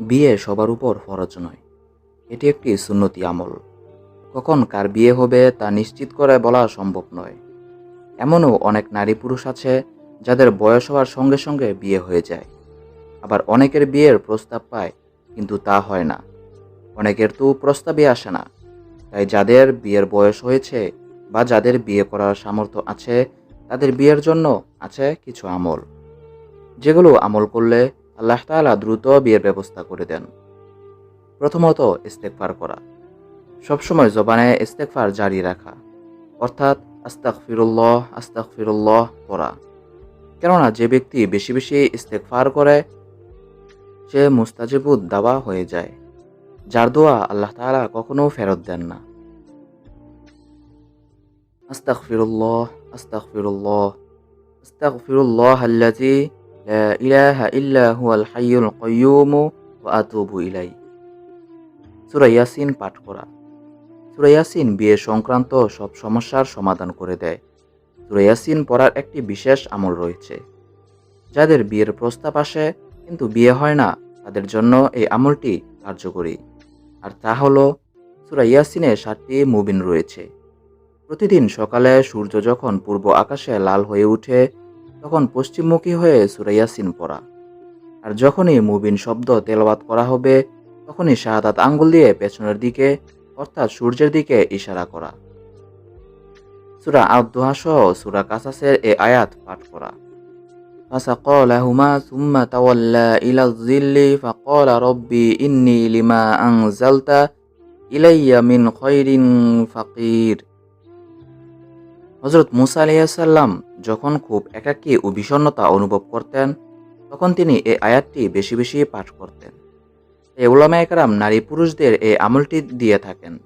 বিয়ে সবার উপর ফরজ নয়। এটি একটি সুন্নতি আমল। কখন কার বিয়ে হবে তা নিশ্চিত করে বলা সম্ভব নয়। এমনও অনেক নারী পুরুষ আছে যাদের বয়স হওয়ার সঙ্গে সঙ্গে বিয়ে হয়ে যায়। আবার অনেকের বিয়ের প্রস্তাব পায়, কিন্তু তা হয় না। অনেকের তো প্রস্তাবই আসে না। তাই যাদের বিয়ের বয়স হয়েছে বা যাদের বিয়ে করার সামর্থ্য আছে, তাদের বিয়ের জন্য আছে কিছু আমল। যেগুলো আমল করলে আল্লাহ তালা দ্রুত বিয়ের ব্যবস্থা করে দেন। প্রথমত ইস্তেকফার করা। সবসময় জবানে ইস্তেকফার জারি রাখা। অর্থাৎ আস্তাক ফিরুল্লাহ আস্তাক ফিরুল্লাহ পড়া। কেননা যে ব্যক্তি বেশি বেশি ইস্তেকফার করে, সে মুস্তাজিবুদ দাওয়া হয়ে যায়। যার দোয়া আল্লাহ তাআলা কখনো ফেরত দেন না। আস্তাগফিরুল্লাহ আস্তাগফিরুল্লাহ আস্তাগফিরুল্লাহ আল্লাযী লা ইলাহা ইল্লা হুয়াল হাইয়ুল কাইয়্যুম ওয়া আতুবু ইলাই সূরা ইয়াসিন পাঠ করা। সূরা ইয়াসিন বিয়ে সংক্রান্ত সব সমস্যার সমাধান করে দেয়। সূরা ইয়াসিন পড়ার একটি বিশেষ আমল রয়েছে। যাদের বিয়ের প্রস্তাব আসে, কিন্তু বিয়ে হয় না, তাদের জন্য এই আমলটি কার্যকরী। আর তা হলো সূরা ইয়াসিনে সাতটি মুবিন রয়েছে। প্রতিদিন সকালে সূর্য যখন পূর্ব আকাশে লাল হয়ে ওঠে তখন পশ্চিমমুখী হয়ে সূরা ইয়াসিন পড়া আর যখনই মুবিন শব্দ তেলাওয়াত করা হবে তখনই শাহাদাত আঙ্গুল দিয়ে পেছনের দিকে অর্থাৎ সূর্যের দিকে ইশারা করা সূরা আদ-দুহা সহ সূরা কাসাসের এ আয়াত পাঠ করা فسقى لهما ثم تولى إلى الظل فقال ربي إني لما أنزلت إلي من خير فقير হজরত মুসা আলাইসাল্লাম যখন খুব একাকী ও বিষণ্ণতা অনুভব করতেন, তখন তিনি এই আয়াতটি বেশি বেশি পাঠ করতেন। এই উলামা একরাম নারী পুরুষদের এই আমলটি দিয়ে থাকেন।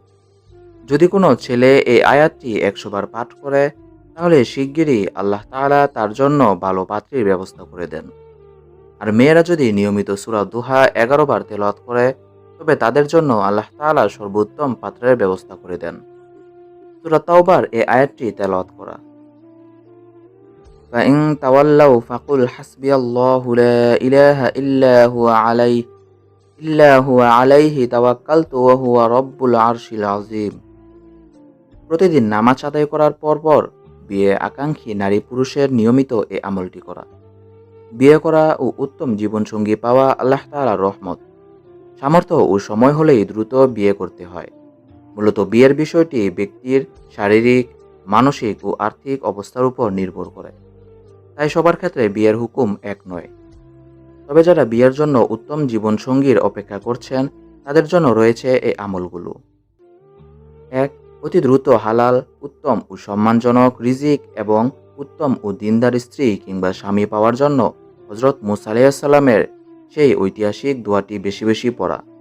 যদি কোনো ছেলে এই আয়াতটি একশোবার পাঠ করে, তাহলে শিগগিরই আল্লাহ তাআলা তার জন্য ভালো পাত্রীর ব্যবস্থা করে দেন। আর মেয়েরা যদি নিয়মিত সুরা দুহা এগারো বার তেলাওয়াত করে, তবে তাদের জন্য আল্লাহ তাআলা সর্বোত্তম পাত্রের ব্যবস্থা করে দেন। সুরা তাওবার এই আয়াতটি তেলাওয়াত করা فإن تولوا فقل حسبي الله لا إله إلا هو عليه إلا هو عليه توكلت وهو رب العرش العظيم প্রতিদিন নামাজ আদায় করার পর পর বিয়ে আকাঙ্ক্ষী নারী পুরুষের নিয়মিত এ আমলটি করা বিয়ে করা ও উত্তম জীবনসঙ্গী পাওয়া আল্লাহ তাআলার রহমত সামর্থ্য ও সময় হলেই দ্রুত বিয়ে করতে হয় মূলত বিয়ের বিষয়টি ব্যক্তির শারীরিক, মানসিক ও আর্থিক অবস্থার উপর নির্ভর করে। তাই সবার ক্ষেত্রে বিয়ের হুকুম এক নয়। তবে যারা বিয়ের জন্য উত্তম জীবনসঙ্গীর অপেক্ষা করছেন, তাদের জন্য রয়েছে এই আমলগুলো। এক, অতি দ্রুত হালাল, উত্তম ও সম্মানজনক রিজিক এবং উত্তম ও দিনদার স্ত্রী কিংবা স্বামী পাওয়ার জন্য হজরত মুসা আলাইসাল্লামের সেই ঐতিহাসিক দোয়াটি বেশি বেশি পড়া।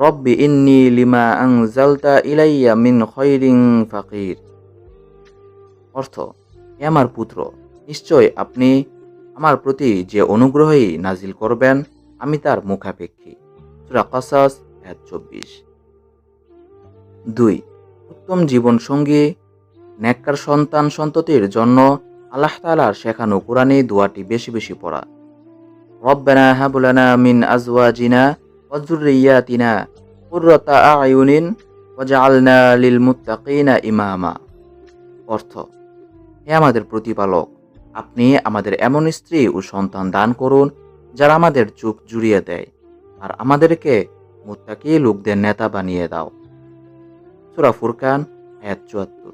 রব্বি ইন্নি লিমা আংজালতা ইলাইয়া মিন খৈরিং ফাকির অর্থ, হে আমার পুত্র, নিশ্চয় আপনি আমার প্রতি যে অনুগ্রহই নাজিল করবেন, আমি তার মুখাপেক্ষী। সুরা কাসাস, এক চব্বিশ। দুই, উত্তম জীবনসঙ্গী, নেককার সন্তান সন্ততির জন্য আল্লাহ তালার শেখানো কোরআনী দোয়াটি বেশি বেশি পড়া। রব্বানা হাবুলানা মিন আজওয়াজিনা কুররাতা আয়ুনিন ওয়াজআলনা লিল মুত্তাকিনা ইমামা অর্থ, হে আমাদের প্রতিপালক, আপনি আমাদের এমন স্ত্রী ও সন্তান দান করুন, যারা আমাদের চোখ জুড়িয়ে দেয়, আর আমাদেরকে মুত্তাকি লোকদের নেতা বানিয়ে দাও। সুরা ফুরকান আয়াত চুয়াত্তর।